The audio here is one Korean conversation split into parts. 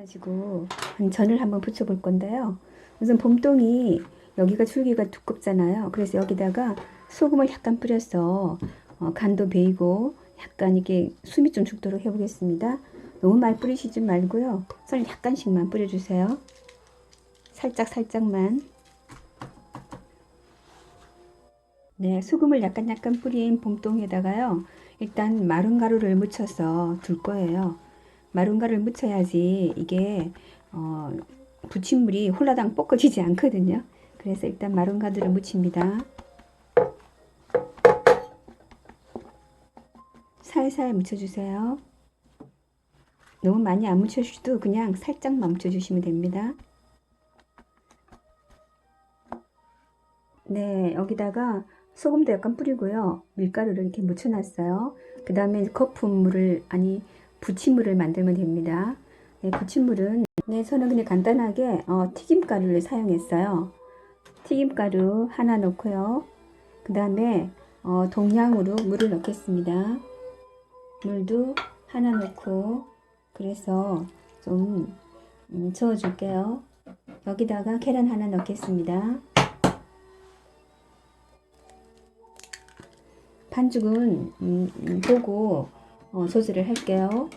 가지고 한 전을 한번 부쳐 볼 건데요. 우선 봄동이 여기가 줄기가 두껍잖아요. 그래서 여기다가 소금을 약간 뿌려서 어, 간도 배이고 약간 이게 숨이 좀 죽도록 해보겠습니다. 너무 많이 뿌리시지 말고요. 썰 약간씩만 뿌려주세요. 살짝 살짝만. 네, 소금을 약간 약간 뿌린 봄동에다가요. 일단 마른 가루를 묻혀서 둘 거예요. 마른 가루를 묻혀야지 이게 어, 부침물이 홀라당 볶아지지 않거든요. 그래서 일단 가루를 묻힙니다. 살살 묻혀주세요. 너무 많이 안 묻혀주셔도 그냥 살짝만 묻혀주시면 됩니다. 네, 여기다가 소금도 약간 뿌리고요. 밀가루를 이렇게 묻혀놨어요. 그 다음에 거품물을, 아니, 부침물을 만들면 됩니다. 네, 부침물은, 네, 저는 그냥 간단하게 어, 튀김가루를 사용했어요. 튀김가루 하나 넣고요. 그 다음에 어, 동량으로 물을 넣겠습니다. 물도 하나 넣고, 그래서 좀 음, 저어줄게요. 여기다가 계란 하나 넣겠습니다. 반죽은 음, 음, 보고 어, 조절을 할게요.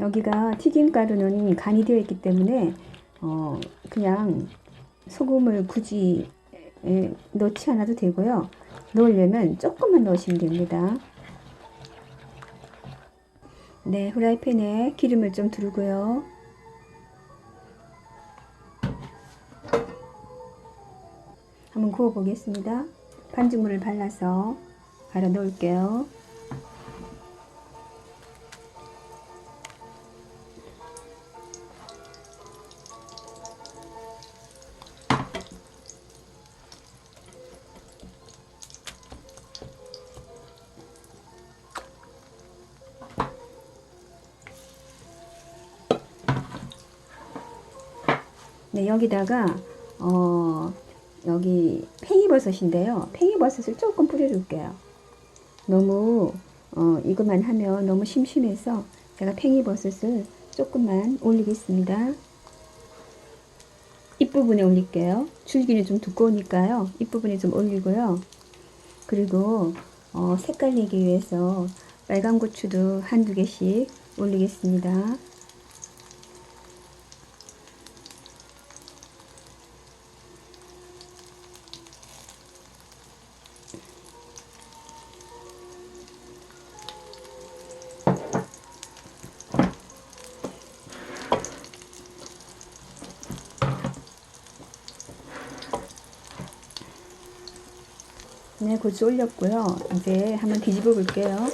여기가 튀김가루는 간이 되어 있기 때문에 어, 그냥 소금을 굳이 에, 넣지 않아도 되고요. 넣으려면 조금만 넣으시면 됩니다. 네, 후라이팬에 기름을 좀 두르고요. 한번 구워 보겠습니다. 반죽물을 발라서 갈아 넣을게요. 네, 여기다가 어 여기 팽이버섯인데요. 팽이버섯을 조금 뿌려줄게요. 너무 어, 이것만 하면 너무 심심해서 제가 팽이버섯을 조금만 올리겠습니다. 입부분에 올릴게요. 줄기는 좀 두꺼우니까요. 입부분에 좀 올리고요. 그리고 어, 색깔 내기 위해서 빨간 고추도 한두 개씩 올리겠습니다. 네, 고추 올렸고요. 이제 한번 뒤집어 볼게요.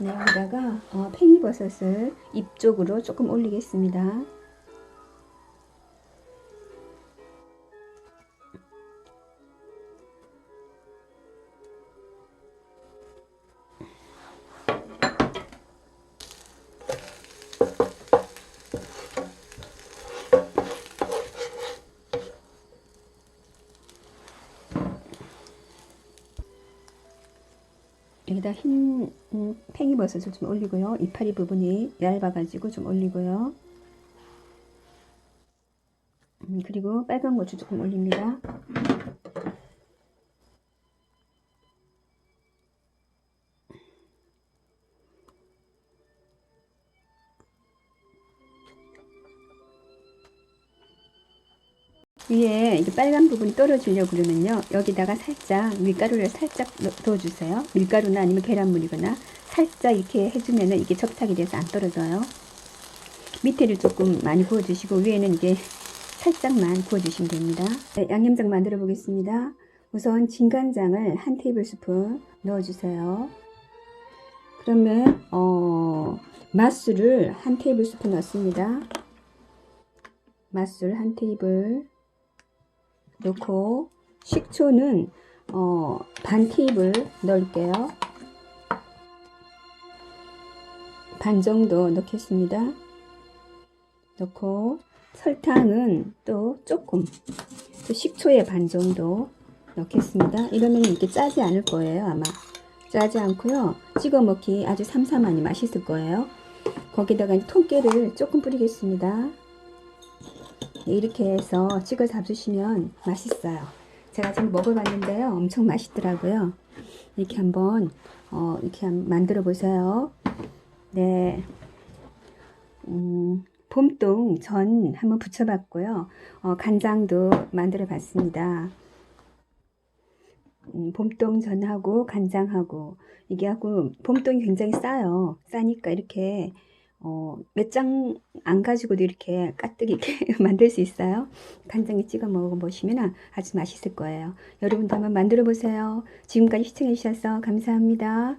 네, 여기다가 어, 팽이버섯을 입 쪽으로 조금 올리겠습니다. 여기다 흰 음, 팽이버섯을 좀 올리고요. 이파리 부분이 얇아가지고 좀 올리고요. 음, 그리고 빨간 고추 조금 올립니다. 위에 이게 빨간 부분이 떨어지려고 그러면요. 여기다가 살짝 밀가루를 살짝 넣어주세요. 밀가루나 아니면 계란물이거나 살짝 이렇게 해주면은 이게 접착이 돼서 안 떨어져요. 밑에를 조금 많이 구워주시고 위에는 이제 살짝만 구워주시면 됩니다. 네, 양념장 만들어 보겠습니다. 우선 진간장을 한 테이블 스푼 넣어주세요. 그러면 어, 맛술을 한 테이블 스푼 넣습니다. 맛술 한 테이블 넣고 식초는 어, 반 테이블 넣을게요. 반 정도 넣겠습니다. 넣고 설탕은 또 조금 또 식초의 반 정도 넣겠습니다. 이러면 이렇게 짜지 않을 거예요 아마 짜지 않고요 찍어 먹기 아주 삼삼하니 맛있을 거예요. 거기다가 통깨를 조금 뿌리겠습니다. 네, 이렇게 해서 찍어 잡수시면 맛있어요. 제가 지금 먹어봤는데요 엄청 맛있더라고요. 이렇게 한번 어, 이렇게 만들어 보세요. 네. 음, 봄동 전 한번 부쳐봤고요. 어, 간장도 만들어 봤습니다. 음, 봄동 전하고 간장하고 이게 하고 봄동이 굉장히 싸요. 싸니까 이렇게 어, 몇 장 안 가지고도 이렇게 까뜩 이렇게 만들 수 있어요. 간장에 찍어 먹어보시면 아주 맛있을 거예요. 여러분도 한번 만들어 보세요. 지금까지 시청해 주셔서 감사합니다.